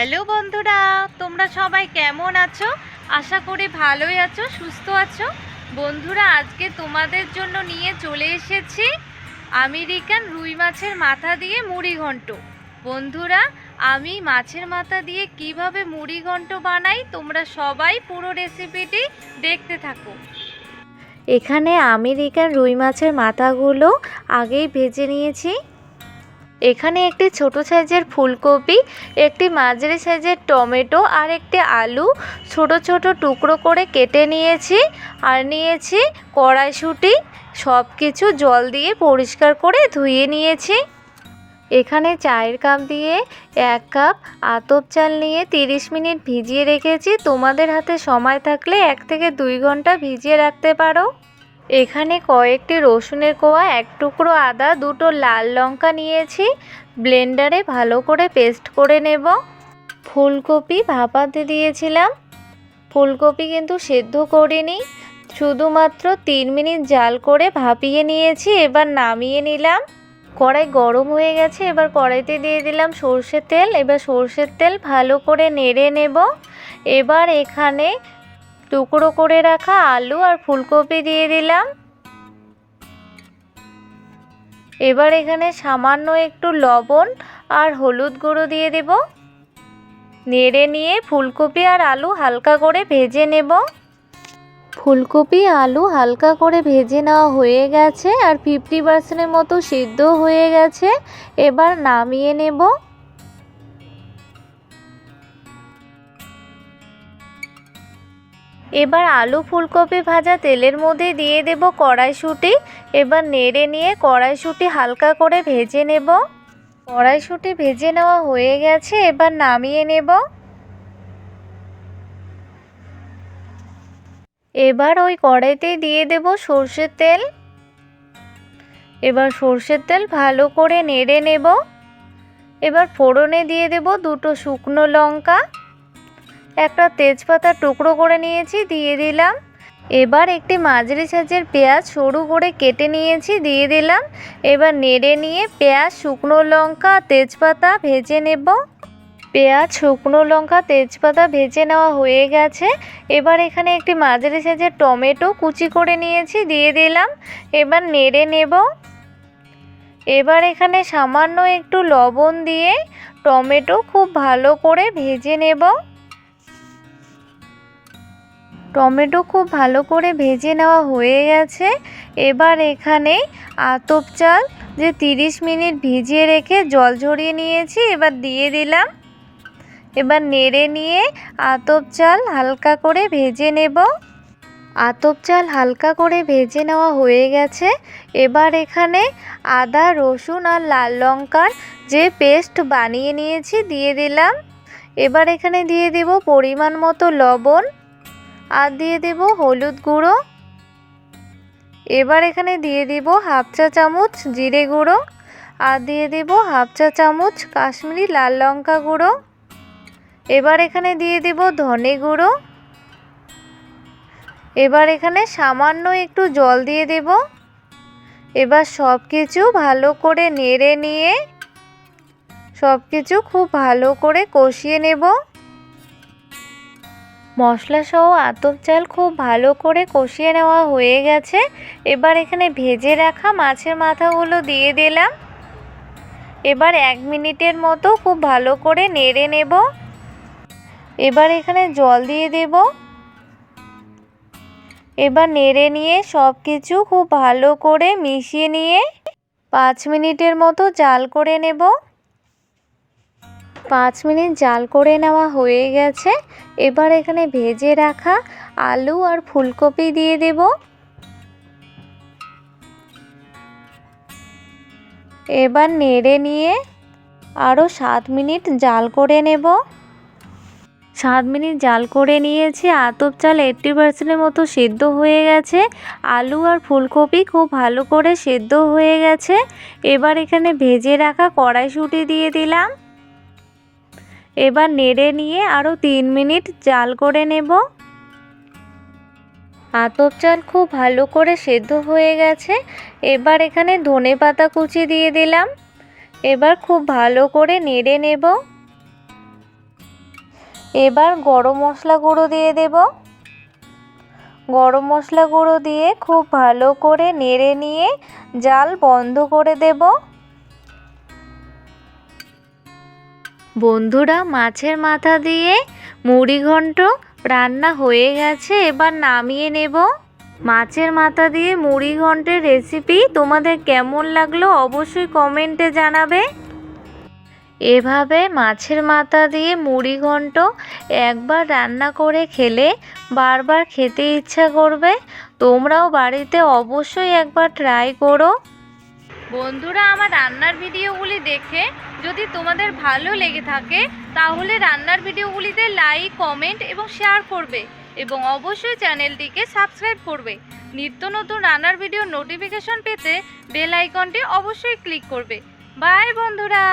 Hello বন্ধুরা, তোমরা সবাই কেমন আছো? আশা করি ভালোই আছো, সুস্থ আছো। বন্ধুরা, আজকে তোমাদের জন্য নিয়ে চলে এসেছি আমেরিকান রুই মাছের মাথা দিয়ে মুড়ি ঘন্ট। বন্ধুরা, আমি মাছের মাথা দিয়ে কীভাবে মুড়ি ঘন্ট বানাই তোমরা সবাই পুরো রেসিপিটি দেখতে থাকো। এখানে আমেরিকান রুই মাছের মাথাগুলো আগেই ভেজে নিয়েছি। এখানে একটি ছোট সাইজের ফুলকপি, একটি মাঝারি সাইজের টমেটো আর একটি আলু। ছোট ছোট টুকরো করে কেটে নিয়েছি আর নিয়েছি কড়াইশুঁটি। সব কিছু জল দিয়ে পরিষ্কার করে ধুয়ে নিয়েছি। এখানে চায়ের কাপ দিয়ে এক কাপ আতপ চাল নিয়ে 30 মিনিট ভিজিয়ে রেখেছি। তোমাদের হাতে সময় থাকলে এক থেকে দুই ঘণ্টা ভিজিয়ে রাখতে পারো। এখানে কয়েকটি রসুনের কোয়া, এক টুকরো আদা, দুটো লাল লঙ্কা নিয়েছি। ব্লেন্ডারে ভালো করে পেস্ট করে নেব। ফুলকপি ভাপাতে দিয়েছিলাম। ফুলকপি কিন্তু সেদ্ধ করিনি। শুধুমাত্র তিন মিনিট জাল করে ভাপিয়ে নিয়েছি, এবার নামিয়ে নিলাম। কড়াই গরম হয়ে গেছে, এবার কড়াইতে দিয়ে দিলাম সর্ষের তেল। এবার সর্ষের তেল ভালো করে নেড়ে নেব। এবার এখানে টুকরো করে রাখা আলু আর ফুলকপি দিয়ে দিলাম। এবার এখানে সামান্য একটু লবণ আর হলুদ গুঁড়ো দিয়ে দেব। নেড়ে নিয়ে ফুলকপি আর আলু হালকা করে ভেজে নেব। ফুলকপি, আলু হালকা করে ভেজে নেওয়া হয়ে গেছে আর ফিফটি পার্সেন্টের মতো সিদ্ধ হয়ে গেছে। এবার নামিয়ে নেব। এবার আলু ফুলকপি ভাজা তেলের মধ্যে দিয়ে দেব কড়াইশুঁটি। এবার নেড়ে নিয়ে কড়াইশুঁটি হালকা করে ভেজে নেব। কড়াইশুঁটি ভেজে নেওয়া হয়ে গেছে, এবার নামিয়ে নেব। এবার ওই কড়াইতেই দিয়ে দেব সর্ষের তেল। এবার সর্ষের তেল ভালো করে নেড়ে নেব। এবার ফোড়নে দিয়ে দেব দুটো শুকনো লঙ্কা। একটা তেজপাতা টুকরো করে নিয়েছি, দিয়ে দিলাম। এবার একটি মাঝারি সাইজের পেঁয়াজ সরু করে কেটে নিয়েছি, দিয়ে দিলাম। এবার নেড়ে নিয়ে পেঁয়াজ, শুকনো লঙ্কা, তেজপাতা ভেজে নেব। পেঁয়াজ, শুকনো লঙ্কা, তেজপাতা ভেজে নেওয়া হয়ে গেছে। এবার এখানে একটি মাঝারি সাইজের টমেটো কুচি করে নিয়েছি, দিয়ে দিলাম। এবার নেড়ে নেব। এবার এখানে সামান্য একটু লবণ দিয়ে টমেটো খুব ভালো করে ভেজে নেব। টমেটো খুব ভালো করে ভেজে নেওয়া হয়ে গেছে। এবার এখানে আতপ চাল, যে 30 মিনিট ভিজিয়ে রেখে জল ঝরিয়ে নিয়েছি, এবার দিয়ে দিলাম। এবার নেড়ে নিয়ে আতপ চাল হালকা করে ভেজে নেব। আতপ চাল হালকা করে ভেজে নেওয়া হয়ে গেছে। এবার এখানে আদা, রসুন আর লাল লঙ্কার যে পেস্ট বানিয়ে নিয়েছি, দিয়ে দিলাম। এবার এখানে দিয়ে দেব পরিমাণ মতো লবণ। আর দিয়ে দেব হলুদ গুঁড়ো। এবার এখানে দিয়ে দিব হাফ চা চামচ জিরে গুঁড়ো আর দিয়ে দেব হাফ চা চামচ কাশ্মীরি লাল লঙ্কা গুঁড়ো। এবার এখানে দিয়ে দেব ধনে গুঁড়ো। এবার এখানে সামান্য একটু জল দিয়ে দেব। এবার সব কিছু ভালো করে নেড়ে নিয়ে সব কিছু খুব ভালো করে কষিয়ে নেব। মশলা সহ আতপ চাল খুব ভালো করে কষিয়ে নেওয়া হয়ে গেছে। এবার এখানে ভেজে রাখা মাছের মাথাগুলো দিয়ে দিলাম। এবার এক মিনিটের মতো খুব ভালো করে নেড়ে নেব। এবার এখানে জল দিয়ে দেব। এবার নেড়ে নিয়ে সব কিছু খুব ভালো করে মিশিয়ে নিয়ে পাঁচ মিনিটের মতো জাল করে নেব। পাঁচ মিনিট জাল করে নেওয়া হয়ে গেছে। এবার এখানে ভেজে রাখা আলু আর ফুলকপি দিয়ে দেব। এবার নেড়ে নিয়ে আরও সাত মিনিট জাল করে নেব। সাত মিনিট জাল করে নিয়েছি। আতপ চাল এইট্টি পার্সেন্টের মতো সেদ্ধ হয়ে গেছে। আলু আর ফুলকপি খুব ভালো করে সেদ্ধ হয়ে গেছে। এবার এখানে ভেজে রাখা কড়াইশুঁটি দিয়ে দিলাম। এবার নেড়ে নিয়ে আরও তিন মিনিট জাল করে নেব। আতপ চাল খুব ভালো করে সেদ্ধ হয়ে গেছে। এবার এখানে ধনে পাতা কুচি দিয়ে দিলাম। এবার খুব ভালো করে নেড়ে নেব। এবার গরম মশলা গুঁড়ো দিয়ে দেব। গরম মশলা গুঁড়ো দিয়ে খুব ভালো করে নেড়ে নিয়ে জাল বন্ধ করে দেব। বন্ধুরা, মাছের মাথা দিয়ে মুড়ি ঘন্ট রান্না হয়ে গেছে, এবার নামিয়ে নেব। মাছের মাথা দিয়ে মুড়ি ঘন্টের রেসিপি তোমাদের কেমন লাগল অবশ্যই কমেন্টে জানাবে। এভাবে মাছের মাথা দিয়ে মুড়ি ঘন্ট একবার রান্না করে খেলে বারবার খেতে ইচ্ছা করবে। তোমরাও বাড়িতে অবশ্যই একবার ট্রাই করো। বন্ধুরা, আমার রান্নার ভিডিওগুলি দেখে যদি তোমাদের ভালো লেগে থাকে, তাহলে রান্নার ভিডিওগুলিতে লাইক কমেন্ট এবং শেয়ার করবে এবং অবশ্যই চ্যানেলটিকে সাবস্ক্রাইব করবে। নিত্য নতুন রান্নার ভিডিও নোটিফিকেশন পেতে বেল আইকনটি অবশ্যই ক্লিক করবে। বাই বন্ধুরা!